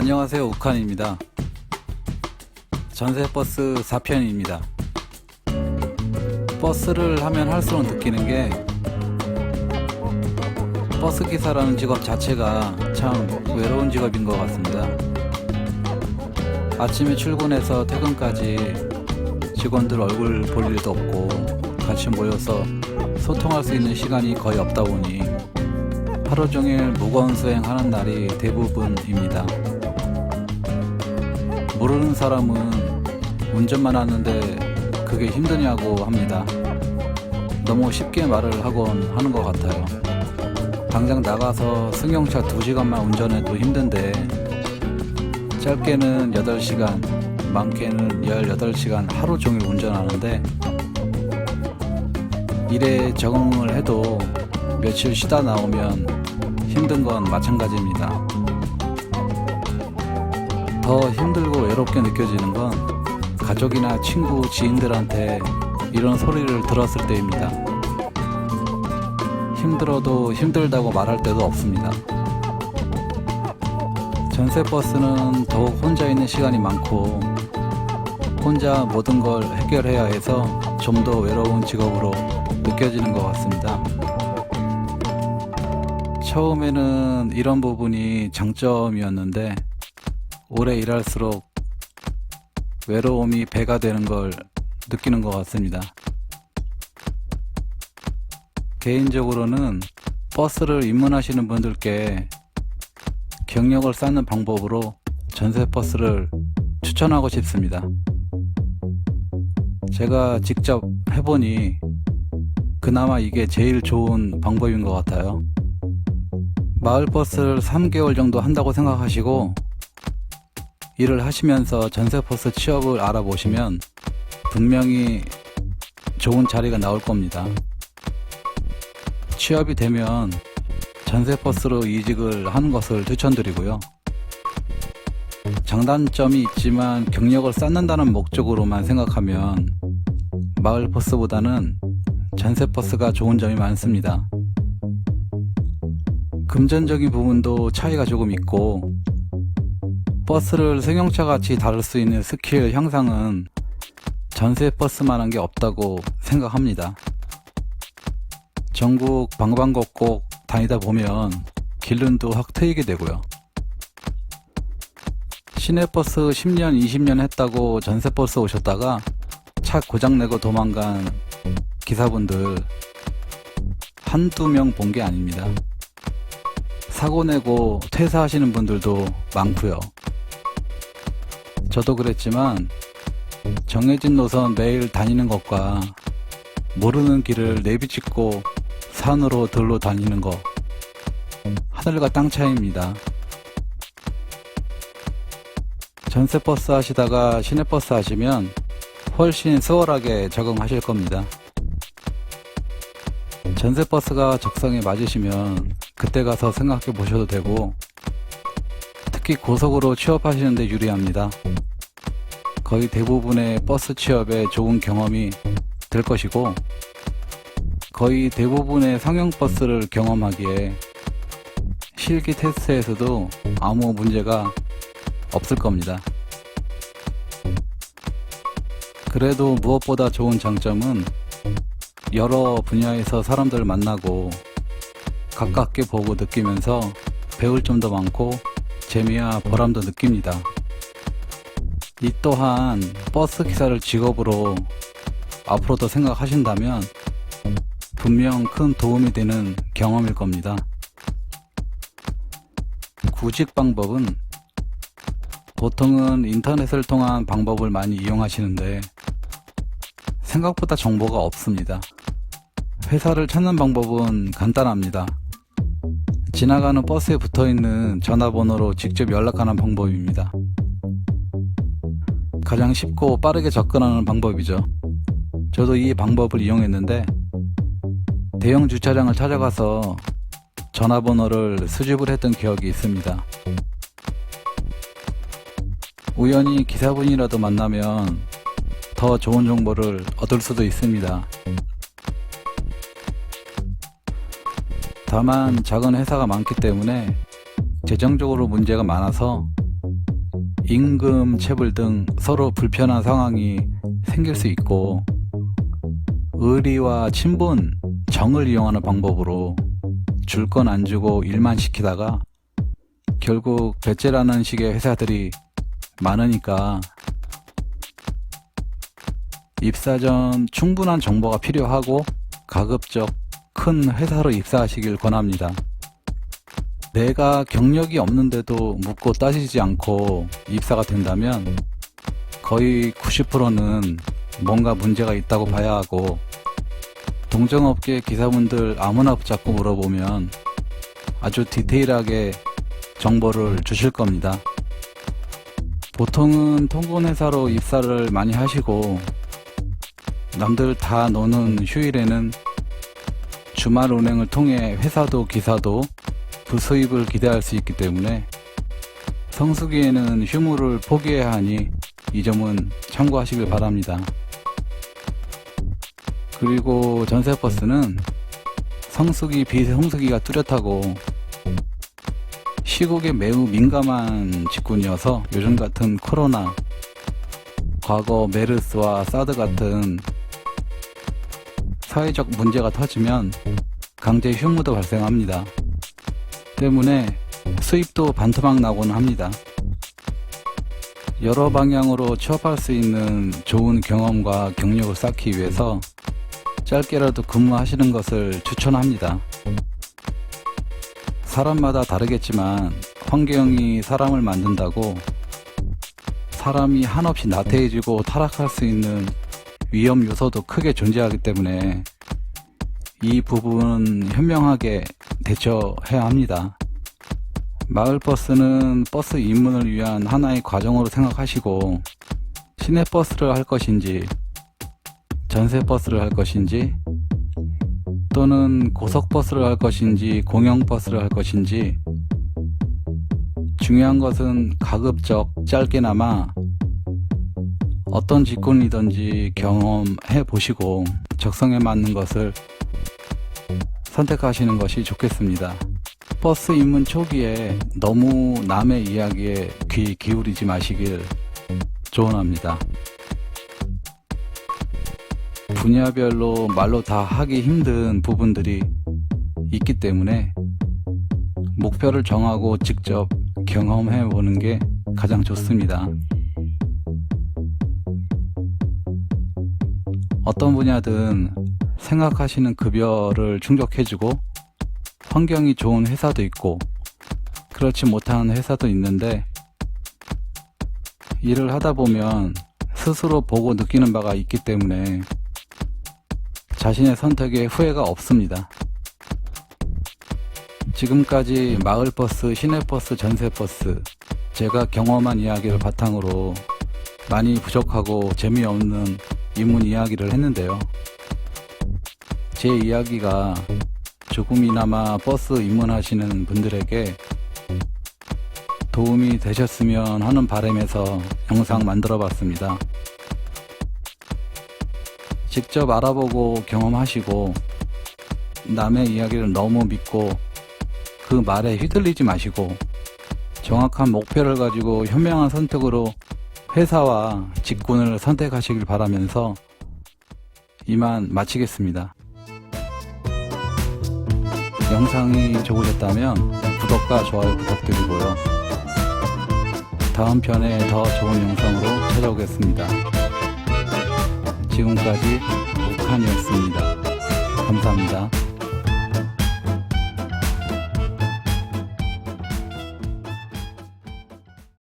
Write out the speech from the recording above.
안녕하세요 우칸입니다. 전세버스 4편입니다. 버스를 하면 할수록 느끼는 게 버스 기사라는 직업 자체가 참 외로운 직업인 것 같습니다. 아침에 출근해서 퇴근까지 직원들 얼굴 볼 일도 없고 같이 모여서 소통할 수 있는 시간이 거의 없다 보니 하루 종일 무거운 수행하는 날이 대부분입니다. 모르는 사람은 운전만 하는데 그게 힘드냐고 합니다. 너무 쉽게 말을 하곤 하는 것 같아요. 당장 나가서 승용차 2시간만 운전해도 힘든데 짧게는 8시간, 많게는 18시간 하루 종일 운전하는데 일에 적응을 해도 며칠 쉬다 나오면 힘든 건 마찬가지입니다. 더 힘들고 외롭게 느껴지는 건 가족이나 친구, 지인들한테 이런 소리를 들었을 때입니다. 힘들어도 힘들다고 말할 때도 없습니다. 전세버스는 더욱 혼자 있는 시간이 많고 혼자 모든 걸 해결해야 해서 좀 더 외로운 직업으로 느껴지는 것 같습니다. 처음에는 이런 부분이 장점이었는데 오래 일할수록 외로움이 배가 되는 걸 느끼는 것 같습니다. 개인적으로는 버스를 입문하시는 분들께 경력을 쌓는 방법으로 전세 버스를 추천하고 싶습니다. 제가 직접 해보니 그나마 이게 제일 좋은 방법인 것 같아요. 마을버스를 3개월 정도 한다고 생각하시고 일을 하시면서 전세버스 취업을 알아보시면 분명히 좋은 자리가 나올 겁니다. 취업이 되면 전세버스로 이직을 하는 것을 추천드리고요. 장단점이 있지만 경력을 쌓는다는 목적으로만 생각하면 마을버스보다는 전세버스가 좋은 점이 많습니다. 금전적인 부분도 차이가 조금 있고 버스를 승용차 같이 다룰 수 있는 스킬 향상은 전세 버스만한 게 없다고 생각합니다. 전국 방방곡곡 다니다 보면 길른도 확 트이게 되고요. 시내버스 10년, 20년 했다고 전세버스 오셨다가 차 고장내고 도망간 기사분들 한두 명 본 게 아닙니다. 사고 내고 퇴사하시는 분들도 많고요. 저도 그랬지만 정해진 노선 매일 다니는 것과 모르는 길을 내비찍고 산으로 들로 다니는 것 하늘과 땅 차이입니다. 전세버스 하시다가 시내버스 하시면 훨씬 수월하게 적응하실 겁니다. 전세버스가 적성에 맞으시면 그때 가서 생각해 보셔도 되고 특히 고속으로 취업하시는데 유리합니다. 거의 대부분의 버스 취업에 좋은 경험이 될 것이고 거의 대부분의 상용 버스를 경험하기에 실기 테스트에서도 아무 문제가 없을 겁니다. 그래도 무엇보다 좋은 장점은 여러 분야에서 사람들을 만나고 가깝게 보고 느끼면서 배울 점도 많고 재미와 보람도 느낍니다. 이 또한 버스 기사를 직업으로 앞으로도 생각하신다면 분명 큰 도움이 되는 경험일 겁니다. 구직 방법은 보통은 인터넷을 통한 방법을 많이 이용하시는데 생각보다 정보가 없습니다. 회사를 찾는 방법은 간단합니다. 지나가는 버스에 붙어 있는 전화번호로 직접 연락하는 방법입니다. 가장 쉽고 빠르게 접근하는 방법이죠. 저도 이 방법을 이용했는데 대형 주차장을 찾아가서 전화번호를 수집을 했던 기억이 있습니다. 우연히 기사분이라도 만나면 더 좋은 정보를 얻을 수도 있습니다. 다만 작은 회사가 많기 때문에 재정적으로 문제가 많아서 임금 체불 등 서로 불편한 상황이 생길 수 있고 의리와 친분, 정을 이용하는 방법으로 줄 건 안 주고 일만 시키다가 결국 배째라는 식의 회사들이 많으니까 입사 전 충분한 정보가 필요하고 가급적 큰 회사로 입사하시길 권합니다. 내가 경력이 없는데도 묻고 따지지 않고 입사가 된다면 거의 90%는 뭔가 문제가 있다고 봐야 하고 동정업계 기사분들 아무나 붙잡고 물어보면 아주 디테일하게 정보를 주실 겁니다. 보통은 통근회사로 입사를 많이 하시고 남들 다 노는 휴일에는 주말 운행을 통해 회사도 기사도 부수입을 기대할 수 있기 때문에 성수기에는 휴무를 포기해야 하니 이 점은 참고하시길 바랍니다. 그리고 전세버스는 성수기 비성수기가 뚜렷하고 시국에 매우 민감한 직군이어서 요즘 같은 코로나, 과거 메르스와 사드 같은 사회적 문제가 터지면 강제 휴무도 발생합니다. 때문에 수입도 반토막 나곤 합니다. 여러 방향으로 취업할 수 있는 좋은 경험과 경력을 쌓기 위해서 짧게라도 근무하시는 것을 추천합니다. 사람마다 다르겠지만 환경이 사람을 만든다고 사람이 한없이 나태해지고 타락할 수 있는 위험 요소도 크게 존재하기 때문에 이 부분은 현명하게 대처해야 합니다. 마을버스는 버스 입문을 위한 하나의 과정으로 생각하시고 시내버스를 할 것인지 전세버스를 할 것인지 또는 고속버스를 할 것인지 공영버스를 할 것인지 중요한 것은 가급적 짧게나마 어떤 직군이든지 경험해 보시고 적성에 맞는 것을 선택하시는 것이 좋겠습니다. 버스 입문 초기에 너무 남의 이야기에 귀 기울이지 마시길 조언합니다. 분야별로 말로 다 하기 힘든 부분들이 있기 때문에 목표를 정하고 직접 경험해 보는 게 가장 좋습니다. 어떤 분야든 생각하시는 급여를 충족해주고 환경이 좋은 회사도 있고 그렇지 못한 회사도 있는데 일을 하다 보면 스스로 보고 느끼는 바가 있기 때문에 자신의 선택에 후회가 없습니다. 지금까지 마을버스, 시내버스, 전세버스 제가 경험한 이야기를 바탕으로 많이 부족하고 재미없는 입문 이야기를 했는데요. 제 이야기가 조금이나마 버스 입문하시는 분들에게 도움이 되셨으면 하는 바람에서 영상 만들어 봤습니다. 직접 알아보고 경험하시고 남의 이야기를 너무 믿고 그 말에 휘둘리지 마시고 정확한 목표를 가지고 현명한 선택으로 회사와 직군을 선택하시길 바라면서 이만 마치겠습니다. 영상이 좋으셨다면 구독과 좋아요 부탁드리고요. 다음 편에 더 좋은 영상으로 찾아오겠습니다. 지금까지 북한이었습니다. 감사합니다.